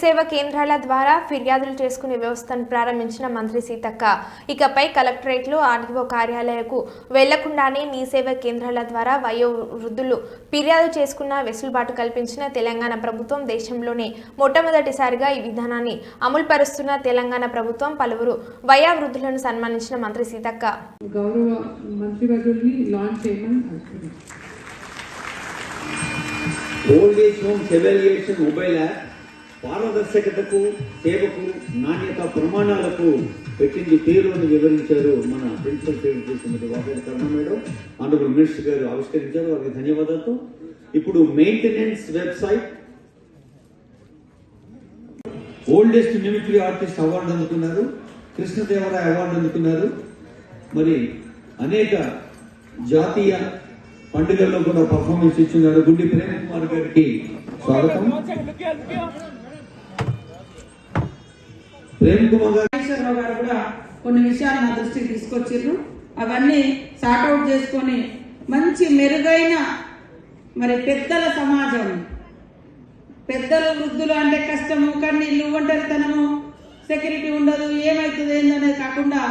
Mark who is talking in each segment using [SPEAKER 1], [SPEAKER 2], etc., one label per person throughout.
[SPEAKER 1] సేవ కేంద్రాల ద్వారా ఫిర్యాదులు చేసుకునే వ్యవస్థను ప్రారంభించిన మంత్రి సీతక్క. ఇకపై కలెక్టరేట్లు ఆర్డీఓ కార్యాలయాలకు వెళ్ళకుండానే మీ సేవ కేంద్రాల ద్వారా వయో వృద్ధులు ఫిర్యాదు చేసుకున్న వెసులుబాటు కల్పించిన తెలంగాణ ప్రభుత్వం దేశంలోనే మొట్టమొదటిసారిగా ఈ విధానాన్ని అమలుపరుస్తున్న తెలంగాణ ప్రభుత్వం పలువురు వయా వృద్ధులను సన్మానించిన మంత్రి సీతక్క.
[SPEAKER 2] గౌరవ మంత్రివర్యుల్ని లాంచ్ చేయమని అడుగుతున్నాను
[SPEAKER 3] old age evaluation mobile app పారదర్శకతకు సేవకు నాణ్యత ప్రమాణాలకు పెట్టింది పేరు అని వివరించారు మన ప్రిన్సిపల్ సేవ శ్రీమతి వాకేల్ కరుణ మేడం. ఆనరబుల్ మినిస్టర్ గారు ఆవిష్కరించారు. వారికి ధన్యవాదాలు. ఇప్పుడు maintenance website oldest mimicry artist award అందుకున్నారు. కృష్ణదేవరాయ అవార్డు అందుకున్నారు. మరి అనేక జాతీయ పండుగల్లో కూడా పర్ఫార్మెన్స్ ఇచ్చున్నారు. గుండి ప్రేమ్ కుమార్ గారికి స్వాగతం. ప్రేమ్ కుమార్ గారు
[SPEAKER 4] గారు కూడా కొన్ని విషయాలు నా దృష్టికి తీసుకొచ్చారు అవన్నీ సార్ట్అవుట్ చేసుకొని మంచి మెరుగైన మరి పెద్దల సమాజం. పెద్దలు వృద్ధులు అంటే కష్టము కన్నీళ్ళు ఒంటరితనము సెక్యూరిటీ ఉండదు ఏమవుతుంది ఏందనేది కాకుండా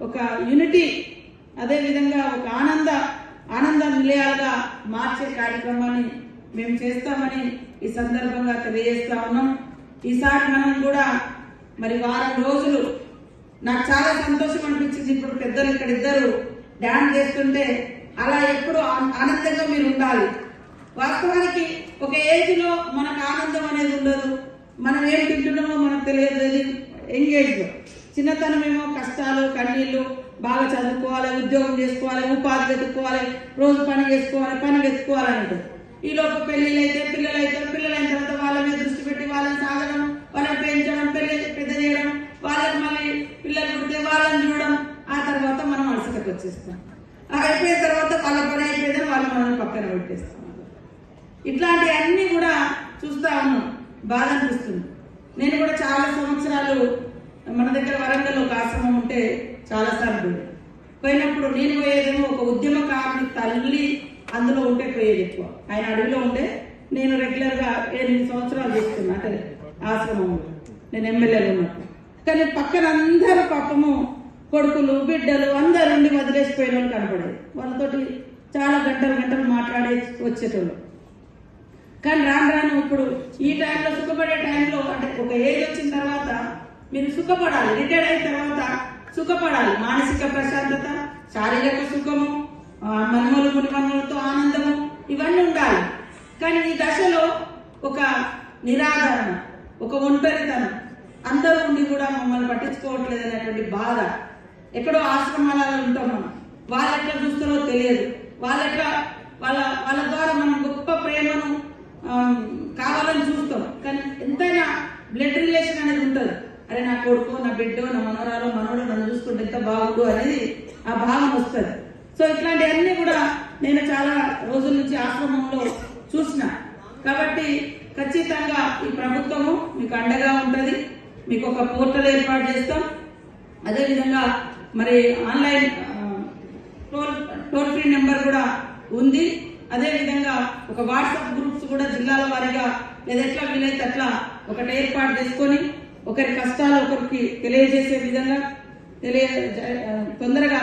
[SPEAKER 4] ఒక యూనిటీ అదే విధంగా ఒక ఆనంద ఆనంద నిలయాలుగా మార్చే కార్యక్రమాన్ని మేము చేస్తామని ఈ సందర్భంగా తెలియజేస్తా ఉన్నాం. ఈసారి మనం కూడా మరి వారం రోజులు. నాకు చాలా సంతోషం అనిపించింది. ఇప్పుడు పెద్దలు ఇక్కడ ఇద్దరు డాన్స్ చేస్తుంటే అలా ఎప్పుడు ఆనందంగా మీరు ఉండాలి. వాస్తవానికి ఒక ఏజ్లో మనకు ఆనందం అనేది ఉండదు. మనం ఏం తింటున్నామో మనకు తెలియదు. అది ఎంగేజ్లో చిన్నతనం ఏమో కష్టాలు కన్నీళ్ళు బాగా చదువుకోవాలి ఉద్యోగం చేసుకోవాలి ఉపాధి వెతుక్కోవాలి రోజు పని చేసుకోవాలి పని వెతుక్కోవాలని ఉంటుంది ఈ లోపు అయితే పిల్లలు అయితే పిల్లలైన తర్వాత వాళ్ళ మీద దృష్టి పెట్టి వాళ్ళని సాగడం వాళ్ళని పెంచడం పెళ్ళి పెద్ద చేయడం వాళ్ళకి మళ్ళీ పిల్లలు పుడితే వాళ్ళని చూడడం ఆ తర్వాత మనం అలసటకు వచ్చేస్తాం అయిపోయిన తర్వాత వాళ్ళ పని అయిపోయిందని వాళ్ళు మనం పక్కన పెట్టేస్తాం ఇట్లాంటివన్నీ కూడా చూస్తా ఉన్నాం. బాధ అనిపిస్తుంది. నేను కూడా చాలా సంవత్సరాలు మన దగ్గర వరంగల్ ఒక ఆశ్రమం ఉంటే చాలా సార్లు పోయినప్పుడు నేను పోయేదేమో ఒక ఉద్యమకారుని తల్లి అందులో ఉంటే పోయేది ఎక్కువ. ఆయన అడవిలో ఉంటే నేను రెగ్యులర్గా ఎనిమిది సంవత్సరాలు చేస్తున్నా అంటే ఆశ్రమంలో. నేను ఎమ్మెల్యేలో ఉన్నప్పుడు కానీ పక్కన అందరూ పాపము కొడుకులు బిడ్డలు అందరు ఉండి వదిలేసిపోయిన వాళ్ళు కనపడేది. వాళ్ళతోటి చాలా గంటలు గంటలు మాట్లాడే వచ్చేటోళ్ళు. కానీ రాను రాను ఇప్పుడు ఈ టైంలో సుఖపడే టైంలో అంటే ఒక ఏజ్ వచ్చిన తర్వాత మీరు సుఖపడాలి. రిటైర్డ్ అయిన తర్వాత సుఖపడాలి. మానసిక ప్రశాంతత శారీరక సుఖము ఆ, మనుమలు ఆనందము ఇవన్నీ ఉండాలి. కానీ ఈ దశలో ఒక నిరాదరణ ఒక ఒంటరితనం అందరూ ఉండి కూడా మమ్మల్ని పట్టించుకోవట్లేదు అనేటువంటి బాధ ఎక్కడో ఆశ్రమాలలో ఉంటాం మనం. వాళ్ళు ఎట్లా చూస్తారో తెలియదు. వాళ్ళు ఎట్లా వాళ్ళ వాళ్ళ ద్వారా మనం గొప్ప ప్రేమను కావాలని చూస్తాం. కానీ ఎంతైనా బ్లడ్ రిలేషన్ అనేది ఉంటుంది. అరే నా కొడుకు నా బిడ్డో నా మనోరాలో మనోడు నన్ను చూసుకుంటే ఎంత బాగుండు అనేది ఆ భావం వస్తుంది. సో ఇట్లాంటివన్నీ కూడా నేను చాలా రోజుల నుంచి ఆశ్రమంలో చూసిన. కాబట్టి ఖచ్చితంగా ఈ ప్రభుత్వము మీకు అండగా ఉంటుంది. మీకు ఒక పోర్టల్ ఏర్పాటు చేస్తాం. అదేవిధంగా మరి online toll toll free number కూడా ఉంది. అదే విధంగా ఒక వాట్సాప్ గ్రూప్స్ కూడా జిల్లాల వారీగా లేదా ఎట్లా వీలైతే అట్లా ఒకటి ఏర్పాటు చేసుకొని ఒకరి కష్టాలు ఒకరికి తెలియజేసే విధంగా తెలియ తొందరగా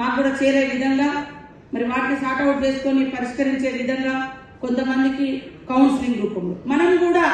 [SPEAKER 4] మాకు కూడా చేరే విధంగా మరి వాటిని సార్ట్అవుట్ చేసుకొని పరిష్కరించే విధంగా కొంతమందికి కౌన్సిలింగ్ రూపంలో. మనం కూడా